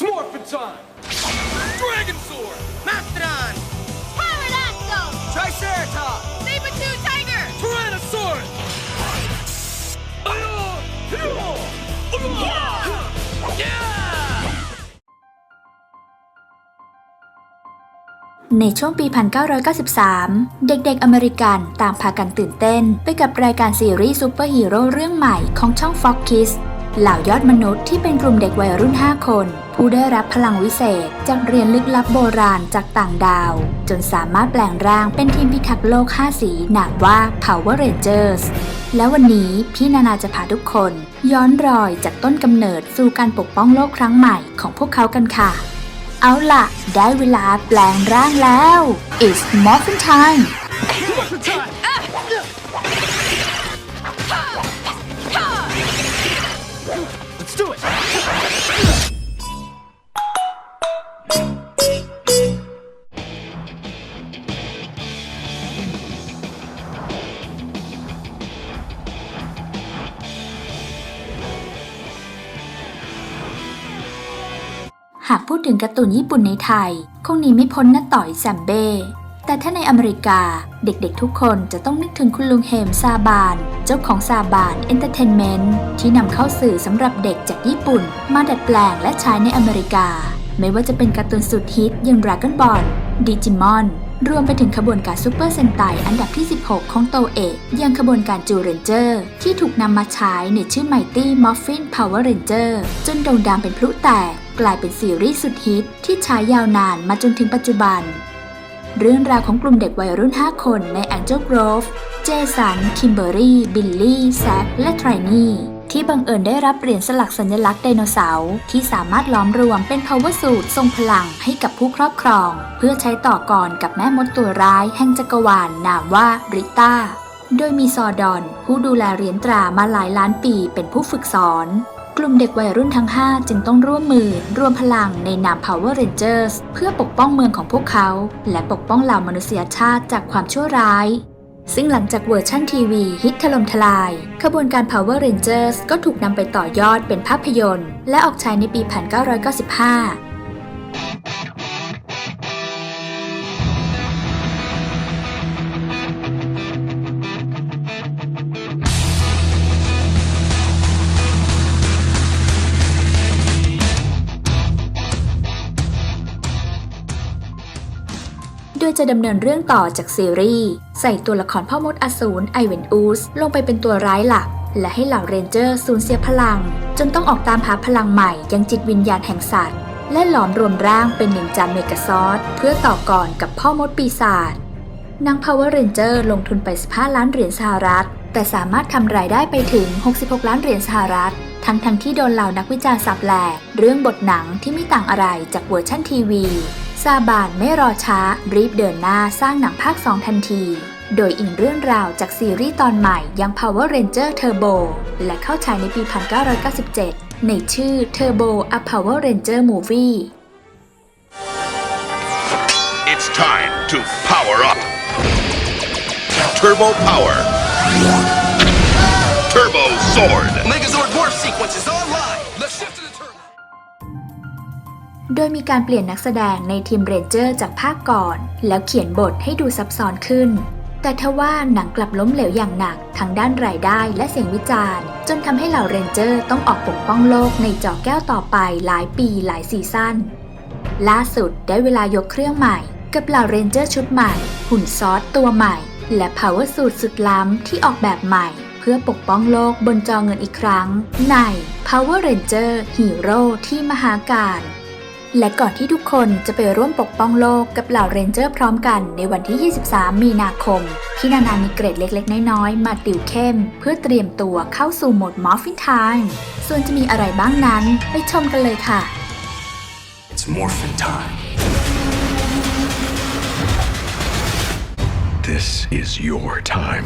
It's Morphin time! Dragon Sword! Mastodon! Pterodactyl! Triceratops! Saber-tooth tiger! Tyrannosaurus! Yeah! ในช่วงปี 1993 เด็กๆ อเมริกันต่างพากันตื่นเต้น ไปกับรายการซีรีส์ซูเปอร์ฮีโร่เรื่องใหม่ของช่อง Fox Kids เหล่ายอดมนุษย์ที่เป็นกลุ่มเด็กวัยรุ่น 5 คน ผู้ได้รับพลังวิเศษ จากเรียนลึกลับโบราณจากต่างดาว จนสามารถแปลงร่างเป็นทีมพิทักษ์โลก 5 สีนามว่า Power Rangers และวันนี้พี่นานาจะพาทุกคน ย้อนรอยจากต้นกำเนิดสู่การปกป้องโลกครั้งใหม่ของพวกเขากันค่ะ เอาล่ะ ได้เวลาแปลงร่างแล้ว It's Morphin Time หากพูดถึงการ์ตูนญี่ปุ่นในไทย คงหนีไม่พ้นน้าต่อยแซมเบ้ แต่ถ้าในอเมริกาเด็กๆทุกคนจะต้องนึกถึงคุณลุงเฮมซาบาน เจ้าของซาบานเอนเตอร์เทนเมนต์ที่นำเข้าสื่อสำหรับเด็กจากญี่ปุ่น มาดัดแปลงและใช้ในอเมริกา ไม่ว่าจะเป็นการ์ตูนสุดฮิตอย่าง Dragon Ball ดิจิมอนรวมไปถึงขบวนการซูเปอร์เซนไตอันดับที่ 16 ของโตเอะยังขบวนการจูเรนเจอร์ ที่ถูกนำมาใช้ในชื่อ Mighty Morphin Power Ranger จนโด่งดังเป็นพลุแตก กลายเป็นซีรีส์สุดฮิตที่ใช้ยาวนานมาจนถึงปัจจุบัน เรื่องราวของกลุ่มเด็กวัยรุ่น 5 คนใน Angel Grove เจสัน คิมเบอรี่ บิลลี่ แซค และไทรนี่ ที่บังเอิญได้รับเหรียญสลักสัญลักษณ์ไดโนเสาร์ที่สามารถล้อมรวมเป็น power suit ทรงพลังให้กับผู้ครอบครอง เพื่อใช้ต่อกรกับแม่มดตัวร้ายแห่งจักรวาลนามว่าริต้าโดยมีซอดอน ผู้ดูแลเหรียญตรามาหลายล้านปีเป็นผู้ฝึกสอน กลุ่มเด็กวัยรุ่นทั้ง 5 จึงต้องร่วมมือ รวมพลังในนาม Power Rangers เพื่อปกป้องเมืองของพวกเขา และปกป้องเหล่ามนุษยชาติจากความชั่วร้าย ซึ่งหลังจากเวอร์ชั่นทีวีฮิตถล่มทลาย ขบวนการ Power Rangers ก็ถูกนำไปต่อยอดเป็นภาพยนตร์ และออกฉายในปี 1995 โดยจะดำเนินเรื่องต่อจากซีรีส์ ใส่ตัวละครพ่อมดอสูรไอเวนอูสลงไปเป็นตัวร้ายหลัก และให้เหล่าเรนเจอร์สูญเสียพลัง จนต้องออกตามหาพลังใหม่ยังจิตวิญญาณแห่งสัตว์ และหลอมรวมร่างเป็นนินจาเมกาซอสเพื่อต่อกรกับพ่อมดปีศาจนาง Power Ranger ลงทุนไป 15 ล้านเหรียญสหรัฐ แต่สามารถทำรายได้ไปถึง 66 ล้านเหรียญสหรัฐ ทั้งทั้งที่โดนเหล่านักวิจารณ์สับแหลก เรื่องบทหนังที่ไม่ต่างอะไรจากเวอร์ชั่นทีวี ซาบานไม่รอช้ารีบเดินหน้าสร้างหนังภาค 2 ทันที โดยอิงเรื่องราวจากซีรีส์ตอนใหม่ยัง Power Ranger Turbo และเข้าฉายในปี 1997 ในชื่อ Turbo A Power Ranger Movie It's time to power up. Turbo power. Turbo sword. Mega โดยมีการเปลี่ยนนักแสดงในทีมเรนเจอร์จากภาคก่อน แล้วเขียนบทให้ดูซับซ้อนขึ้น แต่ทว่าหนังกลับล้มเหลวอย่างหนักทั้งด้านรายได้และเสียงวิจารณ์ จนทำให้เหล่าเรนเจอร์ต้องออกปกป้องโลกในจอแก้วต่อไปหลายปีหลายซีซั่นล่าสุดได้เวลายกเครื่องใหม่กับเหล่าเรนเจอร์ชุดใหม่ หุ่นซอสตัวใหม่ และ Power Suit สุดล้ำที่ออกแบบใหม่ เพื่อปกป้องโลกบนจอเงินอีกครั้ง ใน Power Ranger Hero ที่มหาการ และก่อนที่ทุกคนจะไปร่วมปกป้องโลกกับเหล่าเรนเจอร์พร้อมกันในวันที่ 23 มีนาคมพี่นานามีเกรดเล็กๆ น้อยๆ มาติวเข้ม เพื่อเตรียมตัวเข้าสู่โหมด Morphin Time ส่วนจะมีอะไรบ้างนั้นไปชมกันเลยค่ะ It's Morphin time. This is your time.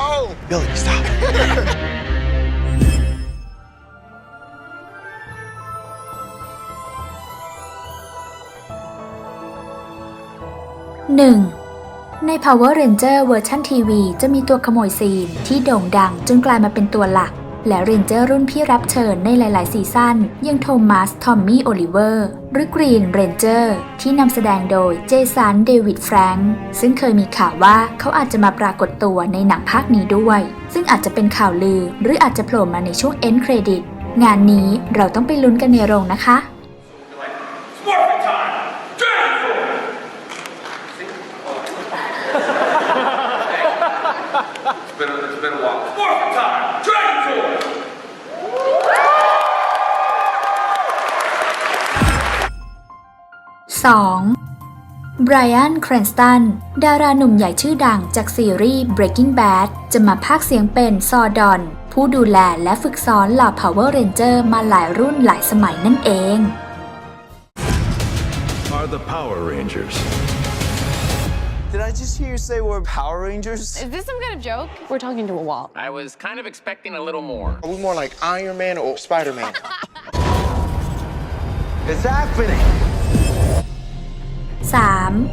Oh! Billy, stop. 1. ใน Power Ranger เวอร์ชันทีวีจะมีตัวขโมยซีนที่โด่งดังจนกลายมาเป็นตัวหลัก และเรนเจอร์รุ่นพี่รับเชิญในหลาย ๆ ซีซั่นยังโทมัส ทอมมี่ โอลิเวอร์ หรือกรีนเรนเจอร์ที่นำแสดงโดยเจสัน เดวิด แฟรงค์ซึ่งเคยมีข่าวว่าเขาอาจจะมาปรากฏตัวในหนังภาคนี้ด้วย ซึ่งอาจจะเป็นข่าวลือ หรืออาจจะโผล่มาในช่วงเอ็นเครดิตงานนี้เราต้องไปลุ้นกันในโรงนะคะ It's been, it's been a while. Morphin time! Dragon Sword! 2. ไบรอันครนสตัน ดาราหนุ่มใหญ่ชื่อดังจากซีรีส์ Breaking Bad จะมาพากย์เสียงเป็นซอดอน ผู้ดูแลและฝึกสอนเหล่า Power Ranger มาหลายรุ่นหลายสมัยนั่นเอง Are the Power Rangers. Did I just hear you say we're Power Rangers? Is this some kind of joke? We're talking to a wall. I was kind of expecting a little more. Are we more like Iron Man or Spider Man? it's happening. 3.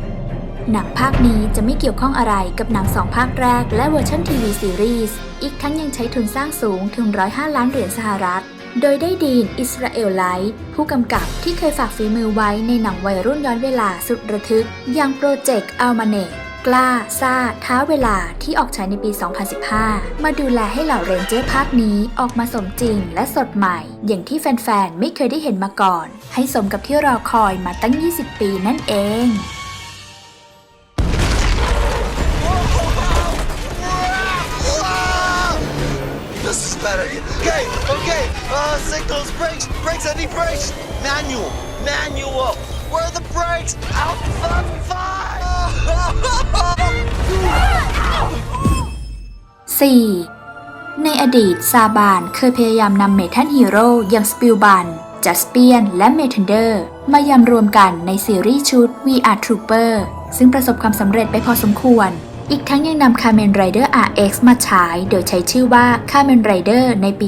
หนังภาคนี้จะไม่เกี่ยวข้องอะไรกับหนังสองภาคแรกและเวอร์ชันทีวีซีรีส์ อีกทั้งยังใช้ทุนสร้างสูงถึง 105 ล้านเหรียญสหรัฐ โดยได้ดีน อิสราเอลไลท์ ผู้กำกับที่เคยฝากฝีมือไว้ในหนังวัยรุ่นย้อนเวลาสุดระทึก อย่างโปรเจกต์อัลมาเนกล้า ซ่า ท้าเวลาที่ออกฉายในปี 2015 มาดูแลให้เหล่าเรนเจอร์ภาคนี้ออกมาสมจริงและสดใหม่ อย่างที่แฟนๆ ไม่เคยได้เห็นมาก่อน ให้สมกับที่รอคอยมาตั้ง 20 ปีนั่นเอง Uh, signals, brakes, brakes, I need brakes. Manual, manual. Where are the brakes? Out, fuck, five. 4. ในอดีตซาบานเคยพยายามนำเมทัลฮีโร่อย่างสปิลบันจัสเปียน และเมทันเดอร์มายำรวมกันในซีรีส์ชุด VR Trooper ซึ่งประสบความสำเร็จไปพอสมควร อีกทั้งยังนำ Kamen Rider RX มาฉาย โดยใช้ชื่อว่า Kamen Rider ในปี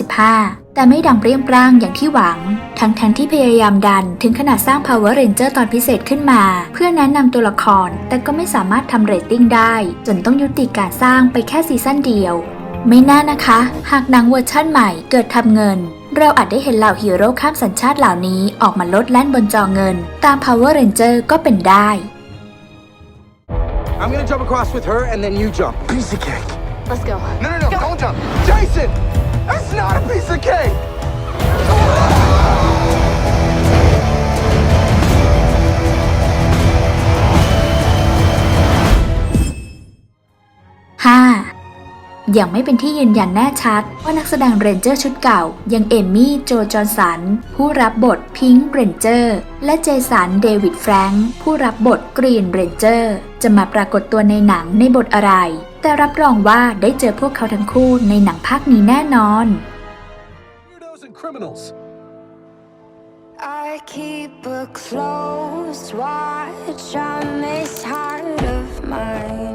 1995 แต่ไม่ดังเปรี้ยงปร้างอย่างที่หวัง ทั้งทั้งที่พยายามดันถึงขนาดสร้าง Power Ranger ตอนพิเศษขึ้นมา เพื่อแนะนำตัวละคร แต่ก็ไม่สามารถทำเรตติ้งได้ จนต้องยุติการสร้างไปแค่ซีซั่นเดียว ไม่น่านะคะ หากหนังเวอร์ชั่นใหม่เกิดทำเงินเราอาจได้เห็นเหล่าฮีโร่ข้ามสัญชาติเหล่านี้ออกมาลดแล่นบนจอเงิน ตาม Power Ranger ก็เป็นได้ I'm gonna jump across with her and then you jump. Piece of cake. Let's go. No, no, no, don't jump. Jason! That's not a piece of cake! 5. ยังไม่เป็นที่ยืนยันแน่ชัด ว่านักแสดงเรนเจอร์ชุดเก่าอยังเอมมี่โจจอห์นสัน ผู้รับบทพิงค์เรนเจอร์และเจสันเดวิดแฟรงค์ผู้รับบทกรีนเรนเจอร์จะมาปรากฏตัวในหนังในบทอะไร แต่รับรองว่าได้เจอพวกเขาทั้งคู่ในหนังภาคนี้แน่นอน Weirdos and criminals. I keep a close watch on this heart of mine.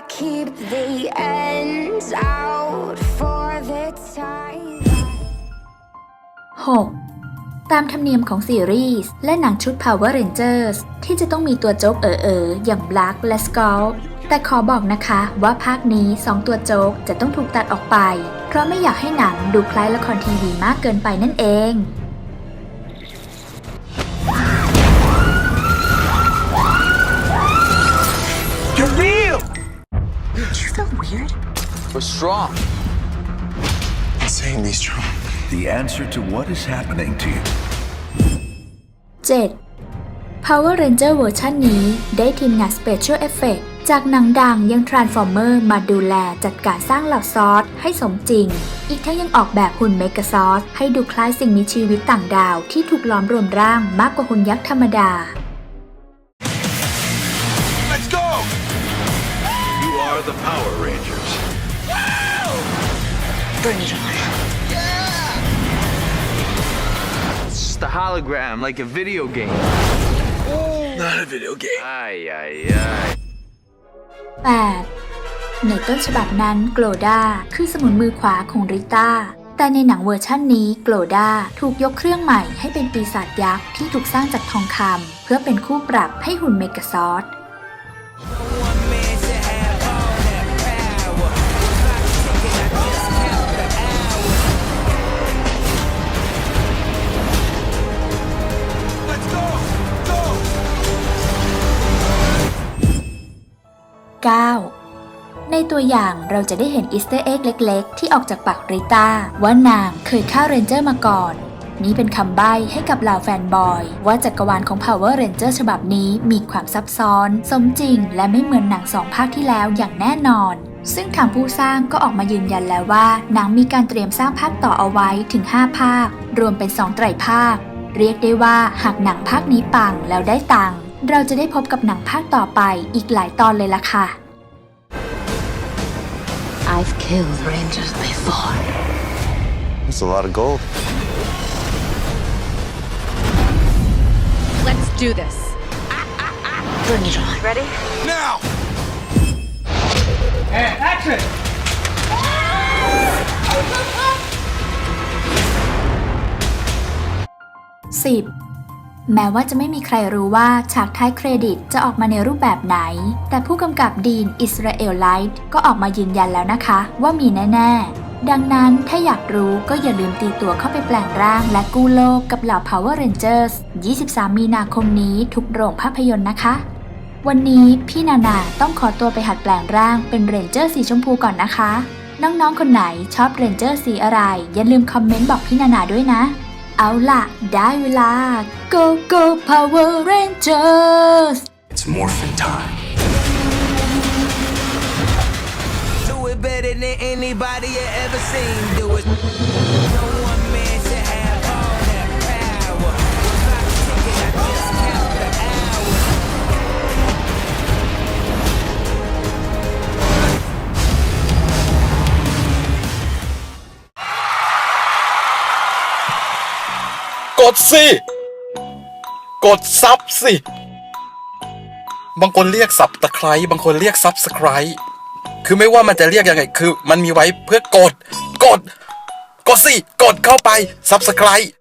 Keep the ends out for the time. 6. ตามธรรมเนียมของซีรีส์และหนังชุด Power Rangers ที่จะต้องมีตัวโจ๊กเอ๋อๆอย่าง Black และ Skull แต่ขอบอกนะคะว่าภาคนี้ 2 ตัวโจ๊กจะต้องถูกตัดออกไป เพราะไม่อยากให้หนังดูคล้ายละครทีวีมากเกินไปนั่นเอง We're strong. Insanely strong. The answer to what is happening to you. 7. Power Ranger เวอร์ชันนี้ได้ทีมงาน Special Effect จากหนังดังยัง Transformer มาดูแลจัดการสร้างเหล่าซอสให้สมจริง อีกทั้งยังออกแบบหุ่นเมก a ซอสให้ดูคล้ายสิ่งมีชีวิตต่างดาวที่ถูกล้อมรวมร่างมากกว่าหุ่นยักษ์ธรรมดา Bring it on. It's just a hologram, like a video game. Not a video game. Ay, ay, ay. 8. ในต้นฉบับนั้นโกลดาคือสมุนมือขวาของริต้า แต่ในหนังเวอร์ชั่นนี้โกลดาถูกยกเครื่องใหม่ให้เป็นปีศาจยักษ์ที่ถูกสร้างจากทองคำเพื่อเป็นคู่ปรับให้หุ่นเมกาซอส 9. ในตัวอย่างเราจะได้เห็นอีสเตอร์เอ็กเล็ก ๆ ที่ออกจากปากริต้าว่านางเคยฆ่าเรนเจอร์มาก่อน นี้เป็นคำใบ้ให้กับเหล่าแฟนบอย ว่าจักรวาลของ Power Ranger ฉบับนี้มีความซับซ้อน สมจริง และไม่เหมือนหนังสองภาคที่แล้วอย่างแน่นอนซึ่งทางผู้สร้างก็ออกมายืนยันแล้วว่าหนังมีการเตรียมสร้างภาคต่อเอาไว้ถึง 5 ภาค รวมเป็น 2 ไตรภาค เรียกได้ว่าหากหนังภาคนี้ปังแล้วได้ตังค์ เราจะได้พบกับหนังภาคต่อไปอีกหลายตอนเลยล่ะค่ะ I've killed rangers before. That's a lot of gold. Let's do this. Bring it on. Ready? Now! And action! 10. แม้ว่าจะไม่มีใครรู้ว่าฉากท้ายเครดิตจะออกมาในรูปแบบไหน แต่ผู้กำกับดีนอิสราเอลไลท์ก็ออกมายืนยันแล้วนะคะ ว่ามีแน่ ๆ ดังนั้นถ้าอยากรู้ก็อย่าลืมตีตัวเข้าไปแปลงร่างและกู้โลกกับเหล่า Power Rangers 23 มีนาคมนี้ทุกโรงภาพยนตร์นะคะ วันนี้พี่นานาต้องขอตัวไปหัดแปลงร่างเป็นเรนเจอร์สีชมพูก่อนนะคะ น้องๆ คนไหนชอบเรนเจอร์สีอะไร อย่าลืมคอมเมนต์บอกพี่นานาด้วยนะ เอาล่ะ ได้เวลา Go Go Power Rangers It's morphin' time. Do it better than anybody you ever seen. Do it. ดสิ กดซับสิ บางคนเรียกสับตะไคร้บางคนเรียกซับสไคร้คือไม่ว่ามันจะเรียกยังไง คือ มันมีไว้เพื่อกด กด กดสิ กดเข้าไปซับสไคร้